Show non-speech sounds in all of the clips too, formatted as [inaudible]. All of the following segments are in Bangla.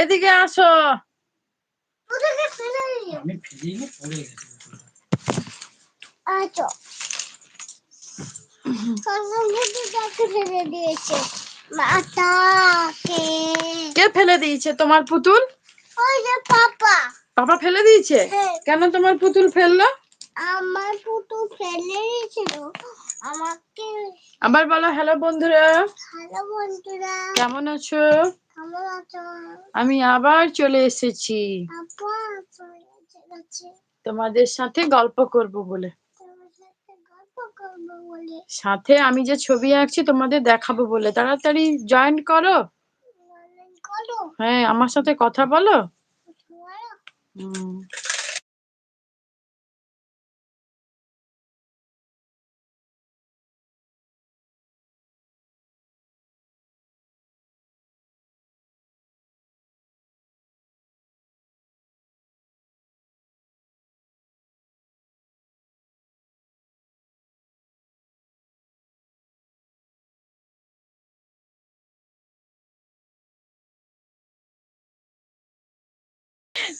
এদিকে আসো। আচ্ছা। কে ফেলে দিয়েছে? তোমার পুতুল? ওই যে পাপা। বাবা ফেলে দিয়েছে? হ্যাঁ। কেন তোমার পুতুল ফেলল? আমার পুতুল ফেলে দিয়েছিল। আমাকে আবার বলো হ্যালো বন্ধুরা। হ্যালো বন্ধুরা। কেমন আছো? আমি আবার চলে এসেছি। তোমাদের সাথে গল্প করব বলে। সাথে আমি যে ছবি আঁকছি তোমাদের দেখাবো বলে। তাড়াতাড়ি জয়েন করো। হ্যাঁ আমার সাথে কথা বলো। বলো। হুম।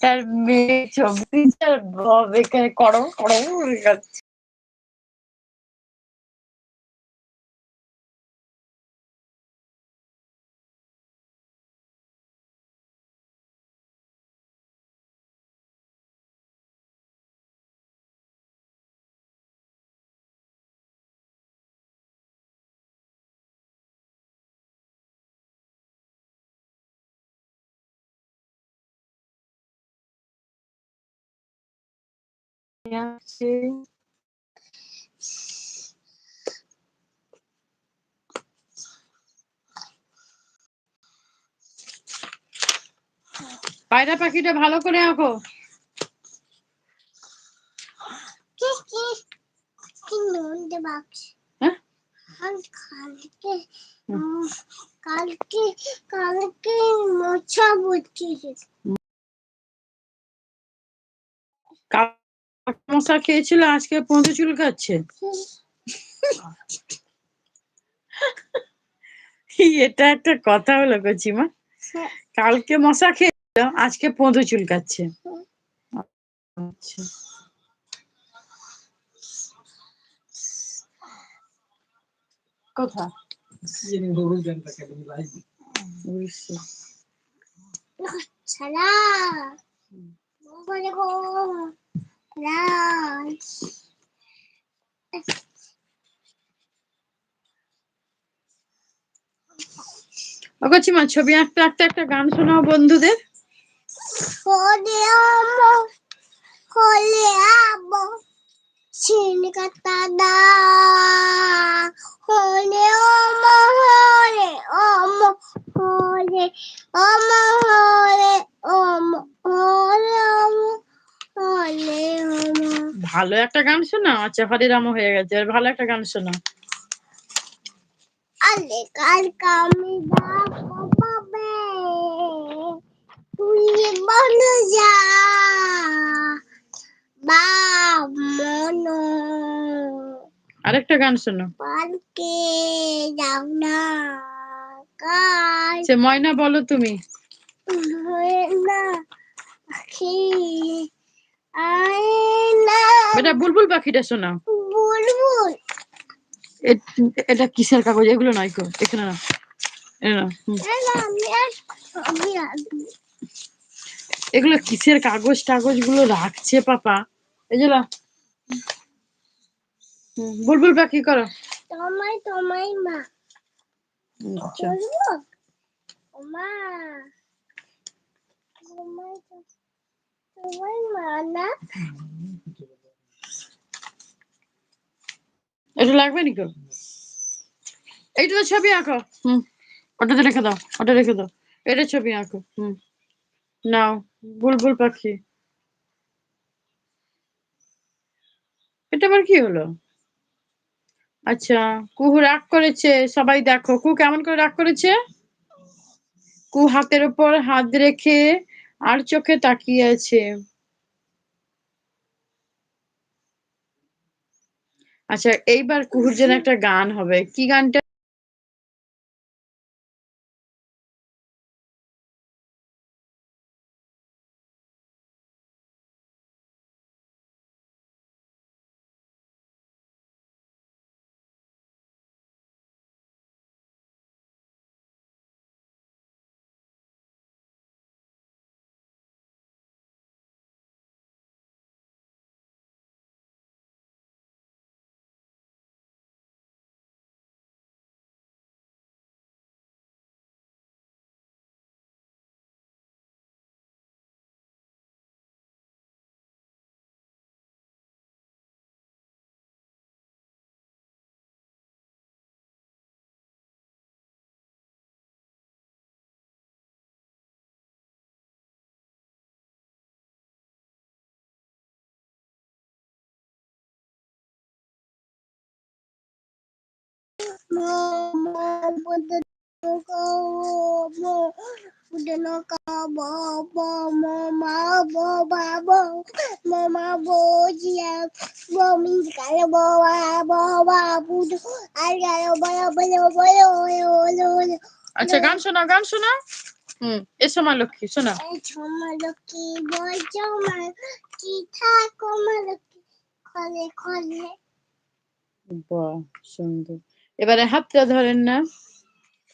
তার মেয়ে ছবি করম করে আসছে। পায়রা পাখিটা ভালো করে আঁকো হ্যাঁ কাল কালকে কালকে মোছা বুঝছিস কাক মশা খেয়েছিল? আজকে পৌঁছে চুল খাচ্ছে। এটা একটা কথা হলো কচিমা। কালকে মশা খেয়েছিল আজকে পোঁদো চুলকাচ্ছে আচ্ছা কোথা জেনে ও কচিমা ছবি আঁকতে আঁকতে একটা গান শোনাও বন্ধুদের। হলে আমো হলে কাটা দা হলে আমো হলে আমো হলে আমো হলে আমো হলে আমো হলে আমো ভালো একটা গান শোনাও? আচ্ছা হরে রাম হয়ে গেছে আর ভালো একটা গান শোনাও। আলে কাল কামি পাবে তুই বলে যা। বা মনো। আরেকটা গান শোনো পালকে যাও না কাল সে ময়না বলো তুমি। হয়ে এটা বুলবুল পাখিটা শোনাও বুলবুল। এটা কিসের কাগজ? এগুলো নয় কো এখানে না। এগুলো কিসের কাগজ? টাগজগুলো রাখছে পাপা। এই যে বুলবুল পাখি করো। তোমায় তোমায় মা। আচ্ছা। মা। তোমায়। এটা লাগবে নাকি? এইটা তো ছবি আঁকো। হুম, ওটাতে রেখে দাও, ওটা রেখে দাও। এটা ছবি আঁকো, হুম। নাও, বুলবুল পাখি। এটা আবার কি হলো? আচ্ছা কুহু রাগ করেছে, সবাই দেখো। কু কেমন করে রাগ করেছে? কু হাতের উপর হাত রেখে আর চোখে তাকিয়ে আছে। আচ্ছা এইবার কুহুর জন্য একটা গান হবে। কি গানটা? আচ্ছা গান শোনা গান শোনা হুম এসো মা লক্ষ্মী শোনা ছমালকি বজমা কি থাকো মালকি খলে খলে বাহ সুন্দর। এবারে হাতটা ধরেন না।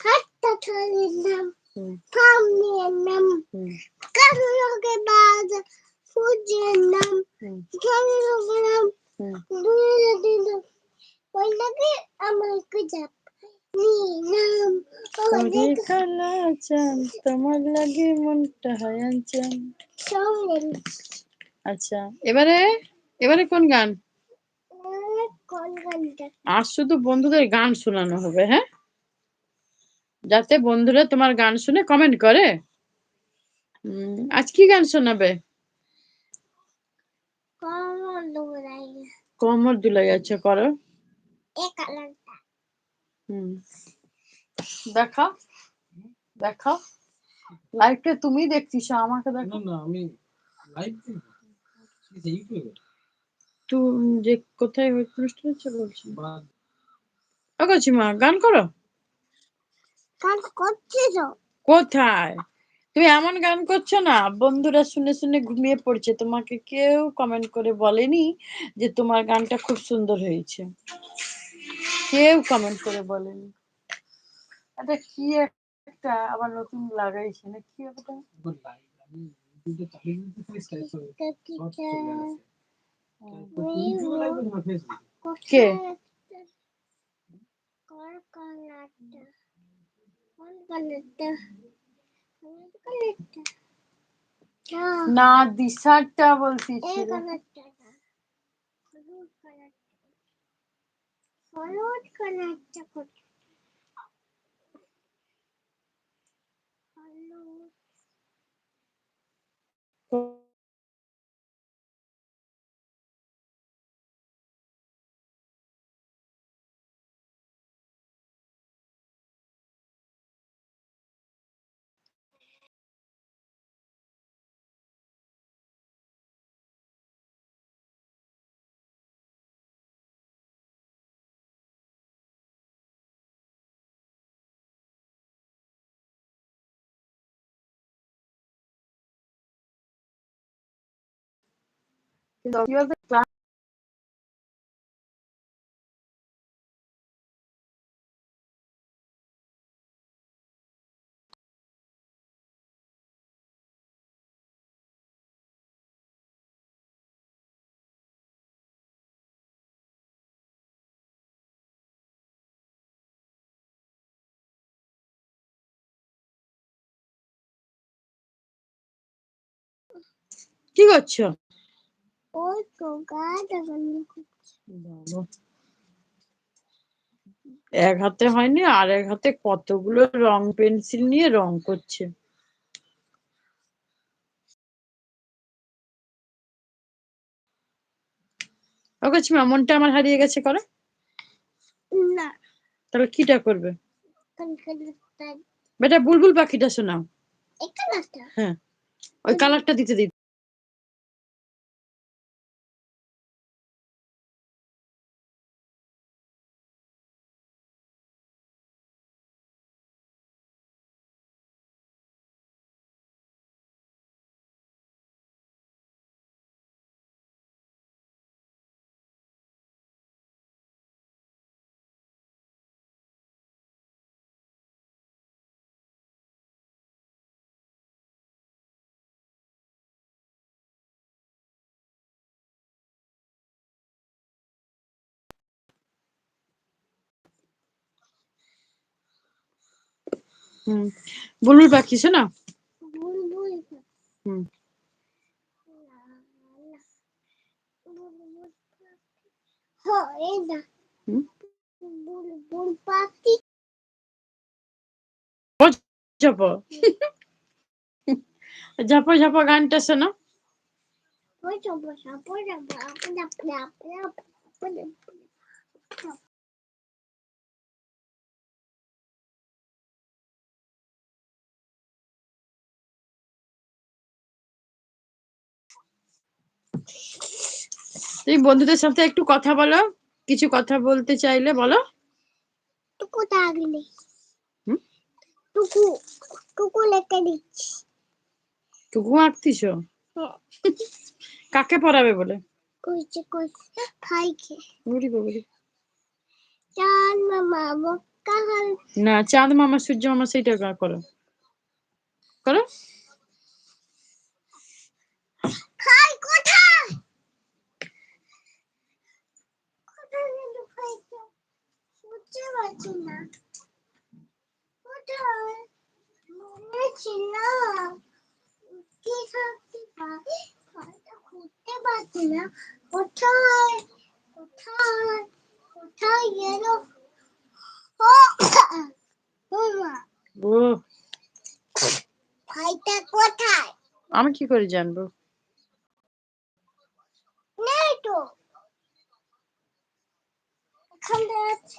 হাতটা ধরে নাম হুম, সামনের নাম। হুম, কারও লোকে বাজ সূর্যের নাম। দূরে দিল। ওই লাগে আমার কুজাপ নি তোমার লাগে মনটা চাঁদ আচ্ছা এবারে এবারে কোন গান? আজ শুধু বন্ধুদের গান শোনানো হবে হ্যাঁ? যাতে বন্ধুরা তোমার গান শুনে কমেন্ট করে। আজ কি গান শোনাবে? কোমর দুলাই আছে, করো। হুম। দেখা দেখা লাইভটা তুমি দেখছিস আমাকে দেখো না আমি লাইভ ইউটিউবে তুই যে কোথায় অনুষ্ঠান হচ্ছে বলছি। বা মা গান করো। কাজ করছিস কোথায়? তুমি এমন গান করছ না বন্ধুরা শুনে শুনে ঘুমিয়ে পড়ছে। তোমাকে কেউ কমেন্ট করে বলেনি যে তোমার গানটা খুব সুন্দর হয়েছে। কেউ কমেন্ট করে বলেনি। এটা কি একটা আবার নতুন লাগাইছে না কি একটা? কে? কর কালারটা কোন কালারটা কোন কালারটা না দিশারটা এই বলতেছিল কালারটা না হলুদ কালারটা হলুদ কালারটা কোন হলুদ কীভাবে ক্লাস কি করছ ওই তো গাটা বন্ধ করছি বাবা। এক হাতে হয়নি আর এক হাতে কতগুলো রং পেন্সিল নিয়ে রং করছে। ওকে মা মনটা আমার হারিয়ে গেছে করো। না। তাহলে কিটা করবে? বেটা বুলবুল পাখিটা শোনাও। হ্যাঁ ওই কালারটা দিতে দিতে। হুম বুলবুল পাখি বুলবুল হুম হ্যাঁ ঝাপো ঝাপো গানটা শোনো তুমি বন্ধুদের সাথে একটু কথা বলো কিছু কথা বলতে চাইলে বলো। টুকু থাকলে টুকু টুকু লেখে দিচ্ছি। টুকু আঁকতিস? হ্যাঁ। কাকে পড়াবে বলে? কইছে কইছে ভাইকে। বুড়ি বাবুরি চান মামা বক্কা না চাঁদ মামা সূর্য মামা সেইটা করো। করো ভাই কোথায় কোথায় গেল ভাইটা ভাইটা [laughs] কোথায় আমি কি করে জানব? নেই তো। এখানে আছে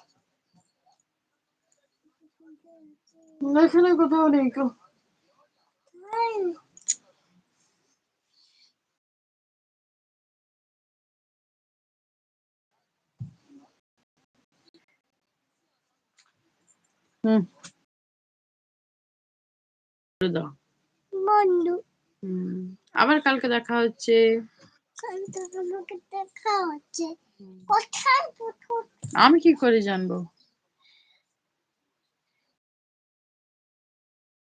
এখানে কোথাও নেই তো। নেই। হুম। দাও। বন্ধু। আবার কালকে দেখা হচ্ছে। কালকে দেখা হচ্ছে। কোথায় আমি কি করে জানব?